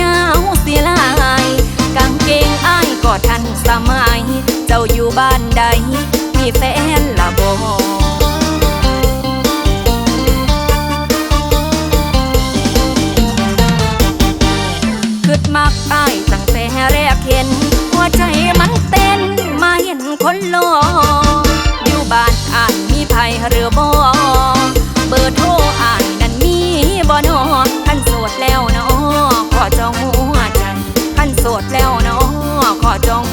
ยาวสีลายกางเกงอ้ายก็ทันสมัย เจ้าอยู่บ้านใด มีแฟนละบอมากอายตั้งแต่แรกเห็น หัวใจมันเต้นมาเห็นคนหล่ออยู่บ้านอ่านมีภัยหรือบ่ don't